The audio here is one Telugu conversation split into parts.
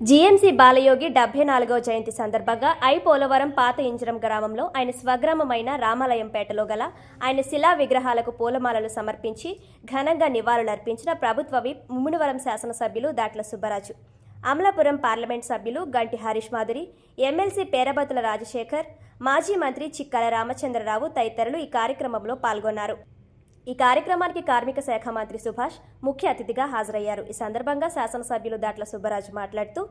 జీఎంసీ బాలయోగి డెబ్బై నాలుగవ జయంతి సందర్భంగా ఐ పోలవరం పాత ఇంజరం గ్రామంలో ఆయన స్వగ్రామమైన రామాలయంపేటలో గల ఆయన శిలా విగ్రహాలకు పూలమాలలు సమర్పించి ఘనంగా నివాళులర్పించిన ప్రభుత్వ విప్ ముమ్మిడివరం శాసనసభ్యులు దాట్ల సుబ్బరాజు. అమలాపురం పార్లమెంట్ సభ్యులు గంటి హరీష్ మాధురి ఎమ్మెల్సీ పేరబతుల రాజశేఖర్ మాజీ మంత్రి చిక్కల రామచంద్రరావు తదితరులు ఈ కార్యక్రమంలో పాల్గొన్నారు. ఈ కార్యక్రమానికి కార్మిక శాఖ మంత్రి సుభాష్ ముఖ్య అతిథిగా హాజరయ్యారు. ఈ సందర్భంగా శాసనసభ్యులు దాట్ల సుబ్బరాజు మాట్లాడుతూ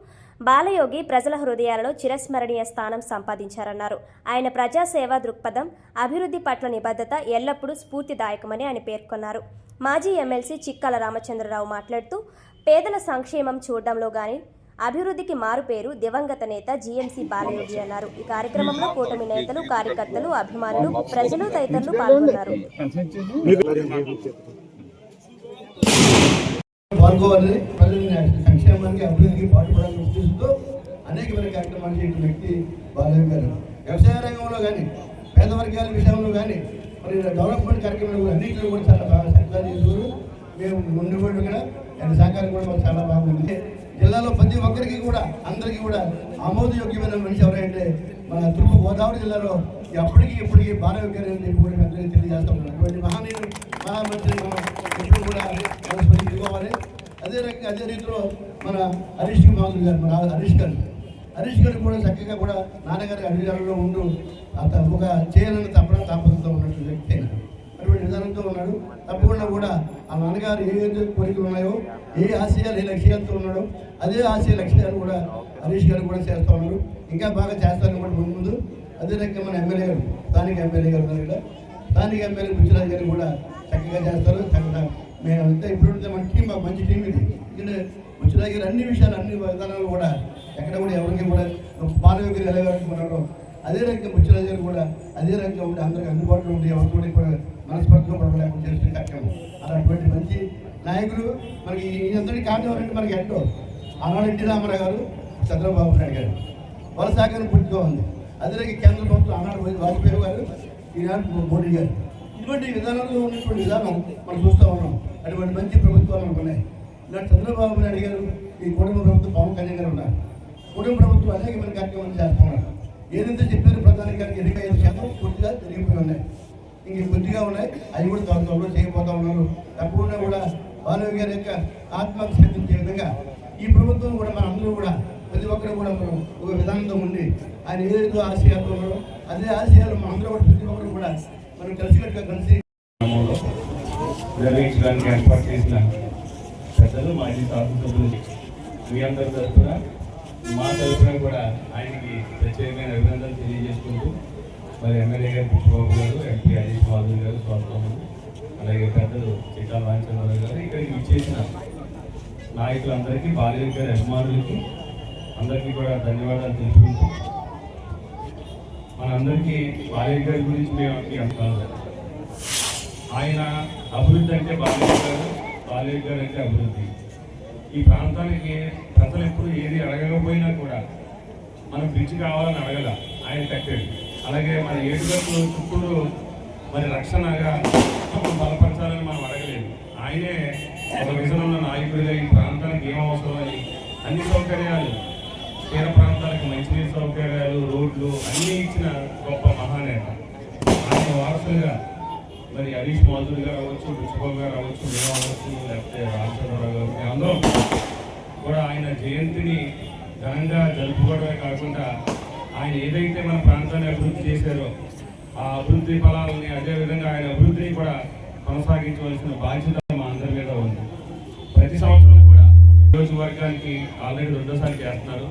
బాలయోగి ప్రజల హృదయాలలో చిరస్మరణీయ స్థానం సంపాదించారన్నారు. ఆయన ప్రజాసేవా దృక్పథం అభివృద్ధి పట్ల నిబద్ధత ఎల్లప్పుడూ స్ఫూర్తిదాయకమని ఆయన పేర్కొన్నారు. మాజీ ఎమ్మెల్సీ చిక్కల రామచంద్రరావు మాట్లాడుతూ పేదల సంక్షేమం చూడడంలో కానీ అభివృద్ధికి మారుపేరు దివంగత నేత జీఎంసీ బాలయోగి అన్నారు. ఈ కార్యక్రమంలో కూటమి నేతలు కార్యకర్తలు అభిమానులు ప్రజలు తదితరులు పాల్గొన్నారు. వ్యవసాయ రంగంలో కానీ పేద వర్గాల విషయంలో కానీ మరి డెవలప్మెంట్ కార్యక్రమాలు అన్నింటిలో కూడా చాలా బాగా సహకారం చేసేవారు. మేము ముందు కూడా ఆయన సహకారం కూడా మాకు చాలా బాగుంది జిల్లాలో ప్రతి ఒక్కరికి కూడా అందరికీ కూడా ఆమోదయోగ్యమైన మనిషి ఎవరంటే మన తూర్పు గోదావరి జిల్లాలో ఎప్పటికీ ఇప్పటికీ బాలయ్య చెప్పి కూడా అందరికీ తెలియజేస్తా అటువంటి మహానీయులు మహామంత్రి ఎప్పుడు కూడా స్మరించుకోవాలి అదే రకంగా అదే రీతిలో మన హరీష్ మాధురి గారు మన హరీష్ గారు. హరీష్ గారు కూడా చక్కగా కూడా నాన్నగారి అధికారంలో ఉంటూ అంత ఒక చేయాలని తప్పడం తాపత్రతో ఉన్నటువంటి వ్యక్తి అయినారు. అటువంటి విధానంతో ఉన్నాడు. తప్పకుండా కూడా ఆ నాన్నగారు ఏ కోరికలు ఉన్నాయో ఏ ఆశయాలు ఏ లక్ష్యాలతో ఉన్నాడో అదే ఆశయ లక్ష్యాలు కూడా హరీష్ గారు కూడా చేస్తూ ఉన్నారు. ఇంకా బాగా చేస్తారని కూడా ముందు ముందు. అదే రకంగా మన ఎమ్మెల్యే గారు స్థానిక ఎమ్మెల్యే గారు ఉన్నారు ఇక్కడ. స్థానిక ఎమ్మెల్యే గుజరాజ్ గారు కూడా చక్కగా చేస్తారు. చక్కగా మేమంతా ఇప్పుడు ఉంటే మన టీం మాకు మంచి టీం ఇది. ఎందుకంటే గుజరాజ్ గారు అన్ని విషయాలు అన్ని విధానాలు కూడా ఎక్కడ కూడా ఎవరికి కూడా బాలయ్య గారు ఎలా అదే రకంగా బుచ్చిరాజు గారు కూడా అదే రకంగా ఉండి అందరికి అందుబాటులో ఉండి ఎవరు కూడా కూడా మనస్ఫూర్తిగా కూడా లేకుండా చేసిన కార్యక్రమం. అలాంటి మంచి నాయకులు మనకి అందరికీ కారణం ఎవరంటే మనకి ఎంతో. ఆనాడు ఎన్టీ రామారావు గారు చంద్రబాబు నాయుడు గారు. వాళ్ళ సహకారం పూర్తిగా ఉంది. అదే కేంద్ర ప్రభుత్వం ఆనాడు వాజ్పేయి గారు ఈనాడు మోడీ గారు. ఇటువంటి విధానంలో ఉన్నటువంటి విధానం మనం చూస్తూ ఉన్నాం. అటువంటి మంచి ప్రభుత్వాలు అనుకున్నాయి ఇలా ఇలాంటి చంద్రబాబు నాయుడు గారు ఈ కుటుంబ ప్రభుత్వం పవన్ కళ్యాణ్ గారు ఉన్నారు. కుటుంబ ప్రభుత్వం అనేకమైన కార్యక్రమాలు చేస్తున్నారు ఏదైతే చెప్పారు ప్రధాని గారికి ఎన్నిక ఐదు శాతం పూర్తిగా జరిగిపోయి ఉన్నాయి ఇంక కొద్దిగా ఉన్నాయి అవి కూడా త్వర త్వరలో చేయబోతా ఉన్నారు తప్పకుండా కూడా బాలయ్య గారి యొక్క ఆత్మకు విధంగా ఈ ప్రభుత్వం కూడా మన అందరూ కూడా ప్రతి ఒక్కరు కూడా మనం ఒక విధానంతో ఉండి ఆయన ఏదైతే ఆశయాలు ఉన్నారో అదే ఆశయాలు మన అందరూ కూడా ప్రతి ఒక్కరు కూడా మనం కలిసికట్టుగా కలిసి నిర్వహించడానికి ఏర్పాటు చేసిన పెద్దలు మాజీ శాసనసభ్యులు మీ అందరి తరఫున మా తరఫున కూడా ఆయనకి ప్రత్యేకమైన అభినందనలు తెలియజేసుకుంటూ మరి ఎమ్మెల్యే గారు పుష్పబాబు గారు ఎంపీ అజీష్ మాధవ్ గారు స్వాగతం అలాగే పెద్దలు చిట్టాల రామచంద్రరావు గారు ఇక్కడికి ఇచ్చేసిన నాయకులందరికీ బాలయ్య గారి అభిమానులకి అందరికీ కూడా ధన్యవాదాలు తెలుపుకుంటూ మనందరికీ బాలయ్య గారి గురించి మేము అందరికీ అంటున్నాం ఆయన అభివృద్ధి అంటే బాలయ్య గారు బాలయ్య గారు అంటే అభివృద్ధి. ఈ ప్రాంతానికి ప్రజలు ఎప్పుడు ఏది అడగకపోయినా కూడా మనం బ్రిడ్జ్ కావాలని అడగల ఆయన కట్టాడు అలాగే మన ఏడుగట్లు చుట్టూరు మరి రక్షణగా బలపరచాలని మనం అడగలేదు. ఆయనే ఒక విజనంలో నాయకుడిగా ఈ ప్రాంతానికి ఏం అవసరం అని అన్ని సౌకర్యాలు తీర ప్రాంతాలకు మంచినీరు సౌకర్యాలు రోడ్లు అన్నీ ఇచ్చిన గొప్ప మహానేత. ఆయన వారసులుగా మరి హరీష్ మాధురి గారు అవ్వచ్చు రుచిబాబు గారు అవ్వచ్చు మేము అవ్వచ్చు లేకపోతే రామచంద్రరావు గారు అందరం కూడా ఆయన జయంతిని ఘనంగా జరుపుకోవడమే కాకుండా ఆయన ఏదైతే మన ప్రాంతాన్ని అభివృద్ధి చేశారో ఆ అభివృద్ధి ఫలాలని అదేవిధంగా ఆయన అభివృద్ధిని కూడా కొనసాగించవలసిన బాధ్యత మా అందరి మీద ఉంది. ప్రతి సంవత్సరం కూడా నియోజకవర్గానికి ఆల్రెడీ రెండోసారి చేస్తున్నారు.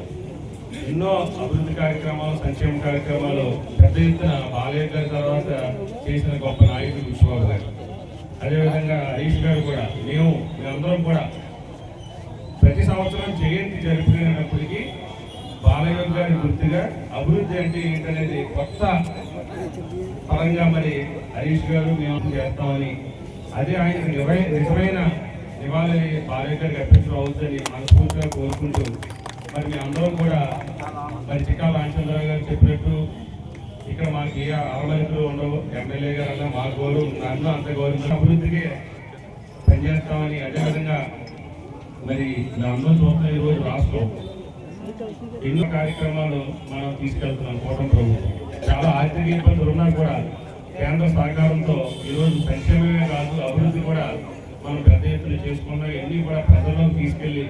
ఎన్నో అభివృద్ధి కార్యక్రమాలు సంక్షేమ కార్యక్రమాలు పెద్ద ఎత్తున బాలయ్య గారి తర్వాత చేసిన గొప్ప నాయకుడు విశ్వబాబు గారు. అదేవిధంగా హరీష్ గారు కూడా మేము మేమందరం కూడా ప్రతి సంవత్సరం జయంతి జరుపుకునేటప్పటికీ బాలయ్య గారి గుర్తుగా అభివృద్ధి అంటే ఏంటనేది కొత్త పరంగా మరి హరీష్ గారు మేము చేస్తామని అదే ఆయన నిజమైన నివాళి బాలయ్య గారికి అర్పించడం అవుతుందని మనస్ఫూర్తిగా కోరుకుంటూ మరి మీ అందరం కూడా మరి చిక్కా రామచంద్రరావు గారు చెప్పినట్టు ఇక్కడ మాకు ఏ అవలతులు ఉండవు ఎమ్మెల్యే గారు అన్న మా గౌరవం నన్ను అంత గౌరవం. అభివృద్ధికి పనిచేస్తామని అదేవిధంగా మరి నా అందరం చూస్తున్న ఈరోజు రాష్ట్రం ఎన్నో కార్యక్రమాలు మనం తీసుకెళ్తున్నాం కూటమి ప్రభుత్వం. చాలా ఆర్థిక ఇబ్బందులు ఉన్నా కూడా కేంద్ర సహకారంతో ఈరోజు సంక్షేమమే కాదు అభివృద్ధి కూడా మనం పెద్ద ఎత్తున చేసుకున్నాం ఇవన్నీ కూడా ప్రజల్లోకి తీసుకెళ్ళి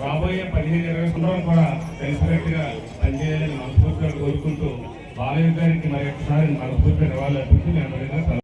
రాబోయే పదిహేను ఇరవై సంవత్సరాలు కూడా కలిసినట్టుగా పనిచేయాలని మనస్ఫూర్తిగా కోరుకుంటూ బాలయ్య గారికి మరి ఒకసారి మనస్ఫూర్తిగా నివాళులు అర్పించి నేను